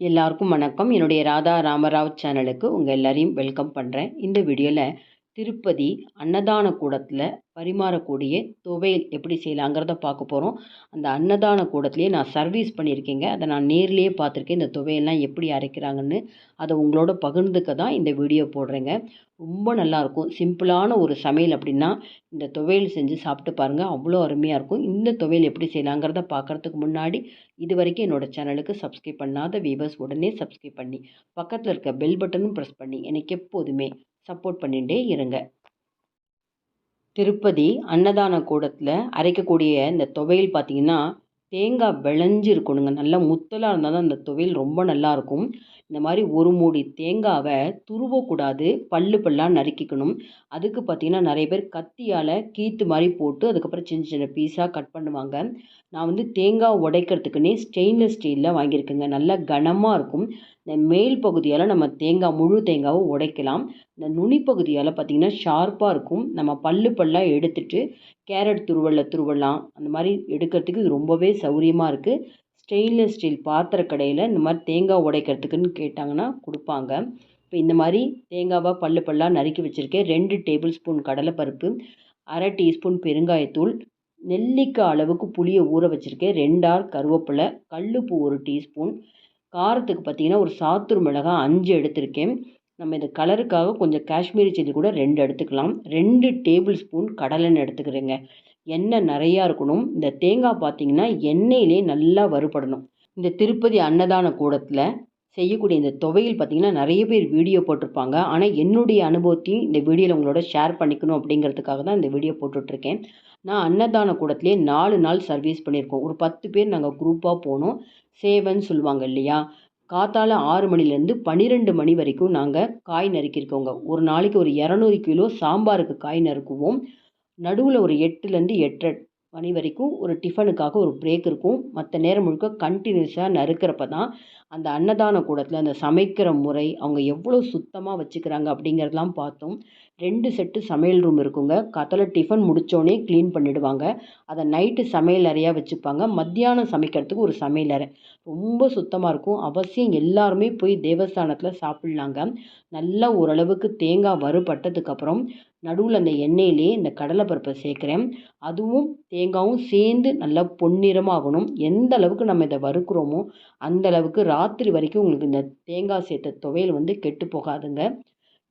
எல்லாருக்கும் வணக்கம். என்னுடைய ராதா ராமராவ் சேனலுக்கு உங்கள் எல்லாரையும் வெல்கம் பண்ணுறேன் இந்த வீடியோவில் திருப்பதி அன்னதான கூடத்தில் பரிமாறக்கூடிய துவையல் எப்படி செய்யலாங்கிறத பார்க்க போகிறோம் அந்த அன்னதான கூடத்துலேயே நான் சர்வீஸ் பண்ணியிருக்கேங்க. அதை நான் நேர்லேயே பார்த்துருக்கேன். இந்த துவையெல்லாம் எப்படி அரைக்கிறாங்கன்னு அதை உங்களோட பகிர்ந்துக்க தான் இந்த வீடியோ போடுறேங்க. ரொம்ப நல்லாயிருக்கும். சிம்பிளான ஒரு சமையல் அப்படின்னா இந்த துவையல் செஞ்சு சாப்பிட்டு பாருங்கள் அவ்வளோ அருமையாக இருக்கும். இந்த துவையல் எப்படி செய்யலாங்கிறத பார்க்குறதுக்கு முன்னாடி இது வரைக்கும் என்னோடய சேனலுக்கு சப்ஸ்கிரைப் பண்ணாத வீவர்ஸ் உடனே சப்ஸ்கிரைப் பண்ணி பக்கத்தில் இருக்க பெல் பட்டனும் ப்ரெஸ் பண்ணி எனக்கு எப்போதுமே சப்போர்ட் பண்ணிகிட்டே இருங்க. திருப்பதி அன்னதான கூடத்தில் அரைக்கக்கூடிய இந்த துவையல் பார்த்திங்கன்னா தேங்காய் விளைஞ்சு இருக்கணுங்க. நல்லா முத்தலாக இருந்தால் தான் அந்த துவையல் ரொம்ப நல்லாயிருக்கும் இந்த மாதிரி ஒரு மூடி தேங்காவை துருவக்கூடாது பல்லு பல்லாக நறுக்கிக்கணும். அதுக்கு பார்த்திங்கன்னா நிறைய பேர் கத்தியால் கீத்து மாதிரி போட்டு அதுக்கப்புறம் சின்ன சின்ன பீஸாக கட் பண்ணுவாங்க. நான் வந்து தேங்காய் உடைக்கிறதுக்குன்னே ஸ்டெயின்லெஸ் ஸ்டீலில் வாங்கியிருக்கேங்க. நல்லா கனமாக இருக்கும். இந்த மேல் பகுதியால் நம்ம தேங்காய் முழு தேங்காவை உடைக்கலாம். இந்த நுனி பகுதியால் பார்த்திங்கன்னா ஷார்ப்பாக இருக்கும். நம்ம பல்லு பல்லாக எடுத்துட்டு கேரட் துருவல்ல துருவலாம். அந்த மாதிரி எடுக்கிறதுக்கு இது ரொம்பவே சௌரியமாக இருக்குது ஸ்டெயின்லெஸ் ஸ்டீல் பாத்திர கடையில் இந்த மாதிரி தேங்காய் உடைக்கிறதுக்குன்னு கேட்டாங்கன்னா கொடுப்பாங்க. இப்போ இந்த மாதிரி தேங்காவாக பல்லு பல்லாக நறுக்கி வச்சுருக்கேன். ரெண்டு டேபிள் ஸ்பூன் கடலைப்பருப்பு அரை டீஸ்பூன் பெருங்காயத்தூள் நெல்லிக்காய் அளவுக்கு புளியை ஊற வச்சுருக்கேன். ரெண்டார் கருவேப்பிலை கல்லுப்பு ஒரு டீஸ்பூன் காரத்துக்கு பார்த்தீங்கன்னா ஒரு சாத்தூர் மிளகாய் அஞ்சு எடுத்திருக்கேன். நம்ம இந்த கலருக்காக கொஞ்சம் காஷ்மீரி சில்லி கூட ரெண்டு எடுத்துக்கலாம். ரெண்டு டேபிள் ஸ்பூன் கடலெண்ணெய் எடுத்துக்கிறேங்க. எண்ணெய் நிறையா இருக்கணும். இந்த தேங்காய் பார்த்தீங்கன்னா எண்ணெயிலே நல்லா வறுபடணும். இந்த திருப்பதி அன்னதான கூடத்தில் செய்யக்கூடிய இந்த துவையல் பார்த்திங்கன்னா நிறைய பேர் வீடியோ போட்டிருப்பாங்க. ஆனால் என்னுடைய அனுபவத்தையும் இந்த வீடியோவில் உங்களோட ஷேர் பண்ணிக்கணும் அப்படிங்கிறதுக்காக தான் இந்த வீடியோ போட்டுட்ருக்கேன். நான் அன்னதான கூடத்துலேயே நாலு நாள் சர்வீஸ் பண்ணியிருக்கோம். ஒரு பத்து பேர் நாங்கள் குரூப்பாக போனோம். சேவைன்னு சொல்லுவாங்க இல்லையா? காத்தால ஆறு மணிலேருந்து பன்னிரெண்டு மணி வரைக்கும் நாங்கள் காய் நறுக்கியிருக்கோங்க. ஒரு நாளைக்கு ஒரு இரநூறு கிலோ சாம்பாருக்கு காய் நறுக்குவோம். நடுவில் ஒரு எட்டுலேருந்து எட்டு மணி வரைக்கும் ஒரு டிஃபனுக்காக ஒரு பிரேக் இருக்கும். மற்ற நேரம் முழுக்க கண்டினியூஸாக நறுக்கிறப்ப தான் அந்த அன்னதான கூடத்தில் அந்த சமைக்கிற முறை அவங்க எவ்வளோ சுத்தமாக வச்சுக்கிறாங்க அப்படிங்கிறதெல்லாம் பார்த்தோம். ரெண்டு செட்டு சமையல் ரூம் இருக்குங்க. கத்தில் டிஃபன் முடித்தோடனே க்ளீன் பண்ணிவிடுவாங்க அதை நைட்டு சமையல் அறையாக வச்சுப்பாங்க. மத்தியானம் சமைக்கிறதுக்கு ஒரு சமையல் அறை. ரொம்ப சுத்தமாக இருக்கும். அவசியம் எல்லாருமே போய் தேவஸ்தானத்தில் சாப்பிட்லாங்க. நல்லா ஓரளவுக்கு தேங்காய் வறுபட்டதுக்கப்புறம் நடுவில் அந்த எண்ணெயிலேயே இந்த கடலைப்பருப்பை சேர்க்குறேன். அதுவும் தேங்காயும் சேர்ந்து நல்லா பொன்னிறமாகணும். எந்த அளவுக்கு நம்ம இதை வறுக்கிறோமோ அந்த அளவுக்கு ராத்திரி வரைக்கும் உங்களுக்கு இந்த தேங்காய் சேர்த்த துவையல் வந்து கெட்டு போகாதுங்க.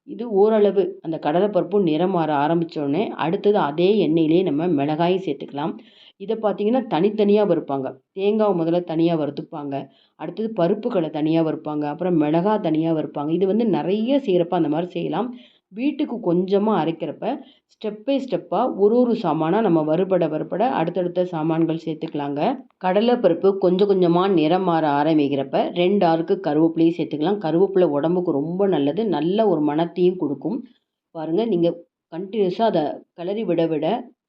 இது ஓரளவு அந்த கடலைப்பருப்பும் நிறம் மாற ஆரம்பித்தோடனே அடுத்தது அதே எண்ணெயிலே நம்ம மிளகாயும் சேர்த்துக்கலாம். இதை பார்த்தீங்கன்னா தனித்தனியாக வறுப்பாங்க. தேங்காய் முதல்ல தனியாக வறுத்துப்பாங்க. அடுத்தது பருப்புகளை தனியாக வறுப்பாங்க. அப்புறம் மிளகாய் தனியாக வறுப்பாங்க. இது வந்து நிறைய செய்கிறப்ப அந்த மாதிரி செய்யலாம். வீட்டுக்கு கொஞ்சமாக அரைக்கிறப்ப ஸ்டெப் பை ஸ்டெப்பாக ஒரு ஒரு சாமானாக நம்ம வறுபட வறுபட அடுத்தடுத்த சாமான்கள் சேர்த்துக்கலாங்க. கடலைப்பருப்பு கொஞ்சம் கொஞ்சமாக நிறம் மாற ஆரம்பிக்கிறப்ப ரெண்டு ஆறுக்கு கருவேப்பிலையும் சேர்த்துக்கலாம். கருவேப்பிலை உடம்புக்கு ரொம்ப நல்லது. நல்ல ஒரு மனத்தையும் கொடுக்கும். பாருங்கள் நீங்கள் கண்டினியூஸாக அதை கிளறி விட விட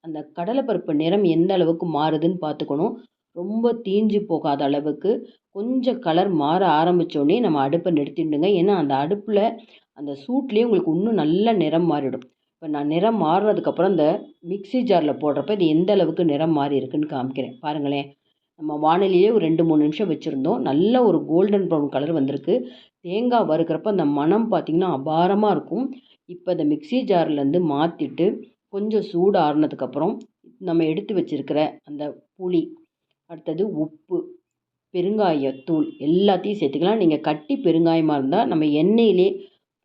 அந்த கடலைப்பருப்பு நிறம் எந்த அளவுக்கு மாறுதுன்னு பார்த்துக்கணும். ரொம்ப தீஞ்சு போகாத அளவுக்கு கொஞ்சம் கலர் மாற ஆரம்பித்தோடனே நம்ம அடுப்பை நிறுத்திடுங்க ஏன்னா அந்த அடுப்பில் அந்த சூட்லேயே உங்களுக்கு இன்னும் நல்ல நிறம் மாறிடும். இப்போ நான் நிறம் மாறினதுக்கப்புறம் இந்த மிக்சி ஜாரில் போடுறப்ப இது எந்த அளவுக்கு நிறம் மாறி இருக்குன்னு காமிக்கிறேன். பாருங்களேன். நம்ம வானிலையே ஒரு ரெண்டு மூணு நிமிஷம் வச்சுருந்தோம். நல்ல ஒரு கோல்டன் ப்ரௌன் கலர் வந்திருக்கு. தேங்காய் வறுக்கிறப்ப அந்த மனம் பார்த்திங்கன்னா அபாரமாக இருக்கும். இப்போ இந்த மிக்சி ஜார்லேருந்து மாற்றிட்டு கொஞ்சம் சூடு ஆறுனதுக்கப்புறம் நம்ம எடுத்து வச்சுருக்கிற அந்த புளி அடுத்தது உப்பு பெருங்காயத்தூள் எல்லாத்தையும் சேர்த்துக்கலாம். நீங்கள் கட்டி பெருங்காயமாக இருந்தால் நம்ம எண்ணெயிலே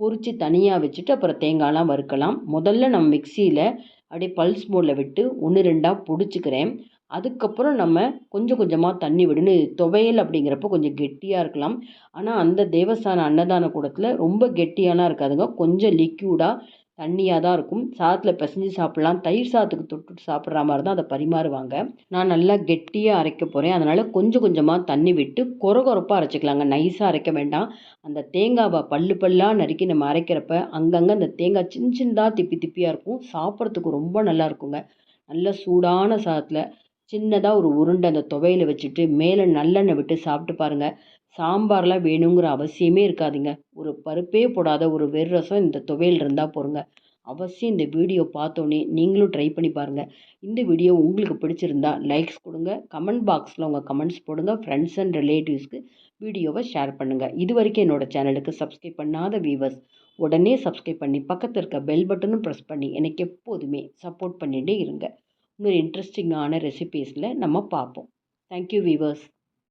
பொரித்து தனியாக வச்சுட்டு அப்புறம் தேங்காயெலாம் வறுக்கலாம். முதல்ல நம்ம மிக்சியில் அப்படியே பல்ஸ் மோடில் விட்டு ஒன்று ரெண்டாக பிடிச்சிக்கிறேன். அதுக்கப்புறம் நம்ம கொஞ்சம் கொஞ்சமாக தண்ணி விடணும் துவையல் அப்படிங்கிறப்ப கொஞ்சம் கெட்டியாக இருக்கலாம். ஆனால் அந்த தேவஸ்தான அன்னதான கூடத்தில் ரொம்ப கெட்டியாலாம் இருக்காதுங்க. கொஞ்சம் லிக்யூடாக தண்ணியாக தான் இருக்கும். சாதத்தில் பிசைஞ்சு சாப்பிட்லாம். தயிர் சாதத்துக்கு தொட்டுட்டு சாப்பிட்ற மாதிரி தான் அதை பரிமாறுவாங்க. நான் நல்லா கெட்டியாக அரைக்க போகிறேன் அதனால் கொஞ்சம் கொஞ்சமாக தண்ணி விட்டு கொர கொரப்பாக அரைச்சிக்கலாங்க. நைஸாக அரைக்க வேண்டாம். அந்த தேங்காவை பல்லு பல்லாக நறுக்கி நம்ம அரைக்கிறப்ப அங்கங்கே அந்த தேங்காய் சின்ன சின்னதாக திப்பி திப்பியாக இருக்கும். சாப்பிட்றதுக்கு ரொம்ப நல்லா இருக்குங்க. நல்ல சூடான சாதத்தில் சின்னதாக ஒரு உருண்டை அந்த துவையில வச்சுட்டு மேலே நல்லெண்ணெய் விட்டு சாப்பிட்டு பாருங்கள் சாம்பார்லாம் வேணுங்கிற அவசியமே இருக்காதுங்க. ஒரு பருப்பே போடாத ஒரு வெறும் ரசம் இந்த துவையல் இருந்தால் போருங்க. அவசியம் இந்த வீடியோ பார்த்தோன்னே நீங்களும் ட்ரை பண்ணி பாருங்கள் இந்த வீடியோ உங்களுக்கு பிடிச்சிருந்தா லைக்ஸ் கொடுங்க. கமெண்ட் பாக்ஸில் உங்கள் கமெண்ட்ஸ் போடுங்க. ஃப்ரெண்ட்ஸ் அண்ட் ரிலேட்டிவ்ஸ்க்கு வீடியோவை ஷேர் பண்ணுங்கள் இது வரைக்கும் என்னோடய சேனலுக்கு சப்ஸ்கிரைப் பண்ணாத வியூவர்ஸ் உடனே சப்ஸ்கிரைப் பண்ணி பக்கத்தில் இருக்க பெல் பட்டனும் ப்ரெஸ் பண்ணி எனக்கு எப்போதுமே சப்போர்ட் பண்ணிகிட்டே இருங்க. இன்னொரு இன்ட்ரெஸ்டிங்கான ரெசிபீஸில் நம்ம பார்ப்போம். Thank you viewers